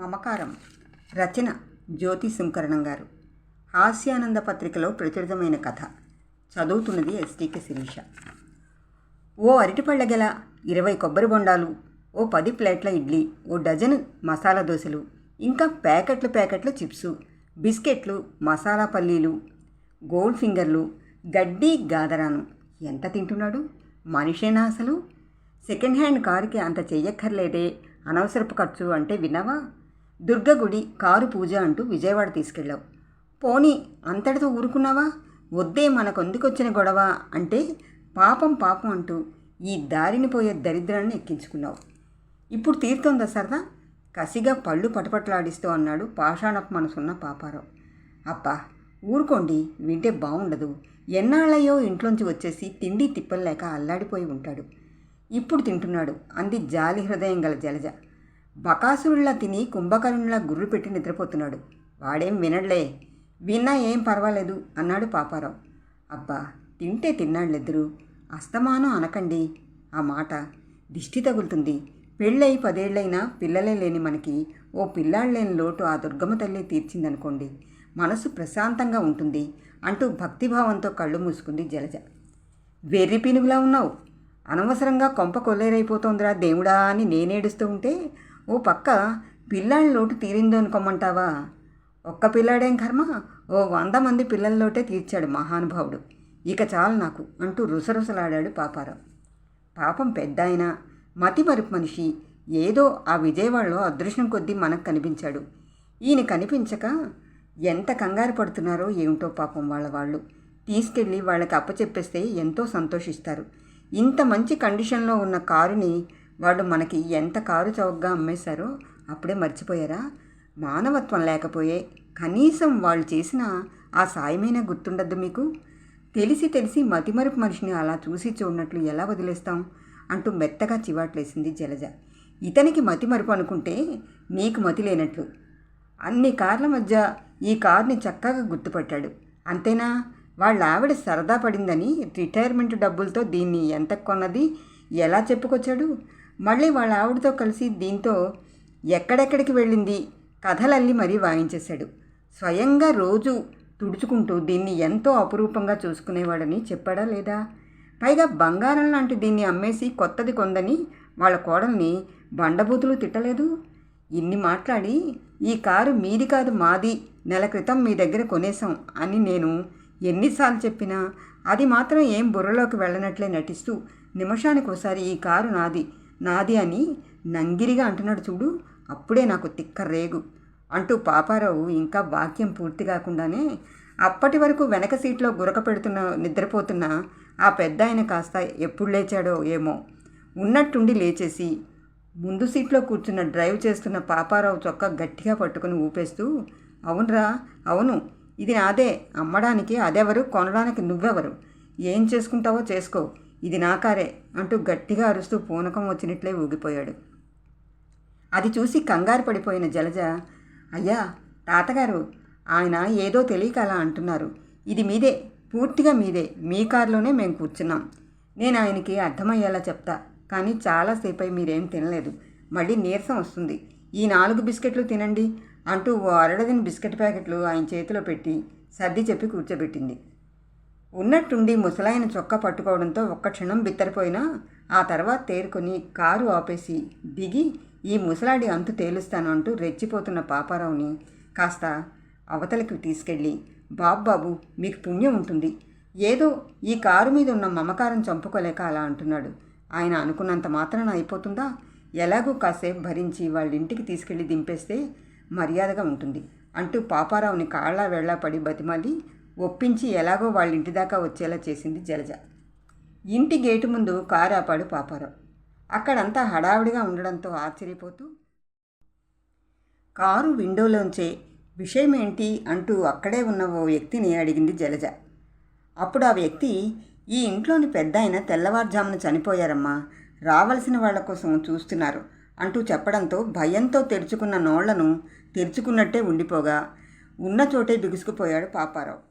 మమకారం రచన జ్యోతి శంకరణం గారు. హాస్యానంద పత్రికలో ప్రచురితమైన కథ. చదువుతున్నది ఎస్టీకే శిరీష. ఓ అరటిపళ్ళ గెల ఇరవై కొబ్బరి బొండాలు ఓ పది ప్లేట్ల ఇడ్లీ ఓ డజను మసాలా దోశలు ఇంకా ప్యాకెట్లు ప్యాకెట్లు చిప్సు బిస్కెట్లు మసాలా పల్లీలు గోల్డ్ ఫింగర్లు గడ్డి గాదరాను. ఎంత తింటున్నాడు? మనిషేనా అసలు? సెకండ్ హ్యాండ్ కారుకి అంత చెయ్యక్కర్లేదే అనవసరపు ఖర్చు అంటే విన్నావా? దుర్గగుడి కారు పూజ అంటూ విజయవాడ తీసుకెళ్ళావు. పోనీ అంతటితో ఊరుకున్నావా? వద్దే మనకొందుకొచ్చిన గొడవ అంటే పాపం పాపం అంటూ ఈ దారిని పోయే దరిద్రాన్ని ఎక్కించుకున్నావు. ఇప్పుడు తీరుతోందా సరదా? కసిగా పళ్ళు పటపట్లాడిస్తూ అన్నాడు పాషాణపు మనసున్న పాపారావు. అబ్బా ఊరుకోండి వింటే బాగుండదు ఎన్నాళ్ళయో ఇంట్లోంచి వచ్చేసి తిండి తిప్పలేక అల్లాడిపోయి ఉంటాడు. ఇప్పుడు తింటున్నాడు అంది జాలి హృదయం గల జలజ. బకాసురుల్లా తిని కుంభకర్ణుల గుర్రు పెట్టి నిద్రపోతున్నాడు. వాడేం వినడ్లే. విన్నా ఏం పర్వాలేదు అన్నాడు పాపారావు. అబ్బా తింటే తిన్నాళ్ళిద్దరూ. అస్తమానం అనకండి. ఆ మాట దిష్టి తగులుతుంది. పెళ్ళై పదేళ్ళైనా పిల్లలే లేని మనకి ఓ పిల్లాళ్ళేని లోటు ఆ దుర్గమ్మ తల్లి తీర్చిందనుకోండి. మనసు ప్రశాంతంగా ఉంటుంది అంటూ భక్తిభావంతో కళ్ళు మూసుకుంది జలజ. వెర్రి పినుగులా ఉన్నావు. అనవసరంగా కొంప కొల్లేరైపోతోందిరా దేవుడా అని నేనేడుస్తూ ఉంటే ఓ పక్క పిల్లాడి లోటు తీరిందో అనుకోమంటావా ఒక్క పిల్లాడేం కర్మ? ఓ వంద మంది పిల్లల్లోటే తీర్చాడు మహానుభావుడు. ఇక చాలు నాకు అంటూ రుసరుసలాడాడు పాపారావు. పాపం పెద్ద ఆయన మతి మరుపు మనిషి ఏదో ఆ విజయవాడలో అదృష్టం కొద్దీ మనకు కనిపించాడు. ఈయన కనిపించక ఎంత కంగారు పడుతున్నారో ఏమిటో పాపం వాళ్ళ వాళ్ళు. తీసుకెళ్ళి వాళ్ళకి అప్పచెప్పేస్తే ఎంతో సంతోషిస్తారు. ఇంత మంచి కండిషన్లో ఉన్న కారుని వాళ్ళు మనకి ఎంత కారు చౌకగా అమ్మేశారో అప్పుడే మర్చిపోయారా? మానవత్వం లేకపోయే కనీసం వాళ్ళు చేసిన ఆ సాయమైనా గుర్తుండద్దు మీకు? తెలిసి తెలిసి మతిమరుపు మనిషిని అలా చూసి చూడనట్లు ఎలా వదిలేస్తాం? అంటూ మెత్తగా చివాట్లేసింది జలజ. ఇతనికి మతిమరుపు అనుకుంటే నీకు మతి లేనట్లు. అన్ని కార్ల మధ్య ఈ కార్ని చక్కగా గుర్తుపట్టాడు. అంతేనా? వాళ్ళ ఆవిడ సరదా పడిందని రిటైర్మెంట్ డబ్బులతో దీన్ని ఎంత కొన్నది? ఎలా చెప్పుకొచ్చాడు? మళ్ళీ వాళ్ళ ఆవిడతో కలిసి దీంతో ఎక్కడెక్కడికి వెళ్ళింది కథలల్లి మరీ వాయించేశాడు. స్వయంగా రోజు తుడుచుకుంటూ దీన్ని ఎంతో అపురూపంగా చూసుకునేవాడని చెప్పాడా లేదా? పైగా బంగారం లాంటి దీన్ని అమ్మేసి కొత్తది కొందని వాళ్ళ కోడల్ని బండబూతులు తిట్టలేదు? ఇన్ని మాట్లాడి ఈ కారు మీది కాదు మాది నెల క్రితం మీ దగ్గర కొనేసాం అని నేను ఎన్నిసార్లు చెప్పినా అది మాత్రం ఏం బుర్రలోకి వెళ్ళనట్లే నటిస్తూ నిమిషానికి ఒకసారి ఈ కారు నాది నాది అని నంగిరిగా అంటున్నాడు చూడు అప్పుడే నాకు తిక్క రేగు. అంటూ పాపారావు ఇంకా వాక్యం పూర్తి కాకుండానే అప్పటి వరకు వెనక సీట్లో గురక పెడుతున్న నిద్రపోతున్న ఆ పెద్ద ఆయన కాస్త ఎప్పుడు లేచాడో ఏమో. ఉన్నట్టుండి లేచేసి ముందు సీట్లో కూర్చున్న డ్రైవ్ చేస్తున్న పాపారావు చొక్కా గట్టిగా పట్టుకుని ఊపేస్తూ అవునరా అవును ఇది నాదే అమ్మడానికి అదెవరు కొనడానికి నువ్వెవరు? ఏం చేసుకుంటావో చేసుకో. ఇది నా కారే అంటూ గట్టిగా అరుస్తూ పూనకం వచ్చినట్లే ఊగిపోయాడు. అది చూసి కంగారు పడిపోయిన జలజ అయ్యా తాతగారు ఆయన ఏదో తెలియక అలా అంటున్నారు. ఇది మీదే పూర్తిగా మీదే. మీ కారులోనే మేము కూర్చున్నాం. నేను ఆయనకి అర్థమయ్యేలా చెప్తా. కానీ చాలాసేపు మీరేం తినలేదు. మళ్ళీ నీరసం వస్తుంది. ఈ నాలుగు బిస్కెట్లు తినండి అంటూ ఓ అరడదిన బిస్కెట్ ప్యాకెట్లు ఆయన చేతిలో పెట్టి సర్ది చెప్పి కూర్చోబెట్టింది. ఉన్నట్టుండి ముసలాయన చొక్కా పట్టుకోవడంతో ఒక్క క్షణం బిత్తరిపోయినా ఆ తర్వాత తేరుకొని కారు ఆపేసి దిగి ఈ ముసలాడి అంతు తేలుస్తాను అంటూ రెచ్చిపోతున్న పాపారావుని కాస్త అవతలికి తీసుకెళ్ళి బాబు బాబు మీకు పుణ్యం ఉంటుంది. ఏదో ఈ కారు మీద ఉన్న మమకారం చంపుకోలేక అలా అంటున్నాడు. ఆయన అనుకున్నంత మాత్రాన అయిపోతుందా? ఎలాగో కాసేపు భరించి వాళ్ళ ఇంటికి తీసుకెళ్ళి దింపేస్తే మర్యాదగా ఉంటుంది అంటూ పాపారావుని కాళ్ళ వెళ్ళా పడి బతిమాలి ఒప్పించి ఎలాగో వాళ్ళ ఇంటి దాకా వచ్చేలా చేసింది జలజ. ఇంటి గేటు ముందు కారు ఆపాడు పాపారావు. అక్కడంతా హడావిడిగా ఉండడంతో ఆశ్చర్యపోతూ కారు విండోలోంచే విషయం ఏంటి అంటూ అక్కడే ఉన్న ఓ వ్యక్తిని అడిగింది జలజ. అప్పుడు ఆ వ్యక్తి ఈ ఇంట్లోని పెద్ద ఆయన తెల్లవారుజామున చనిపోయారమ్మా రావలసిన వాళ్ళ కోసం చూస్తున్నారు అంటూ చెప్పడంతో భయంతో తెరుచుకున్న నోళ్ళను తెరుచుకున్నట్టే ఉండిపోగా ఉన్న చోటే బిగుసుకుపోయాడు పాపారావు.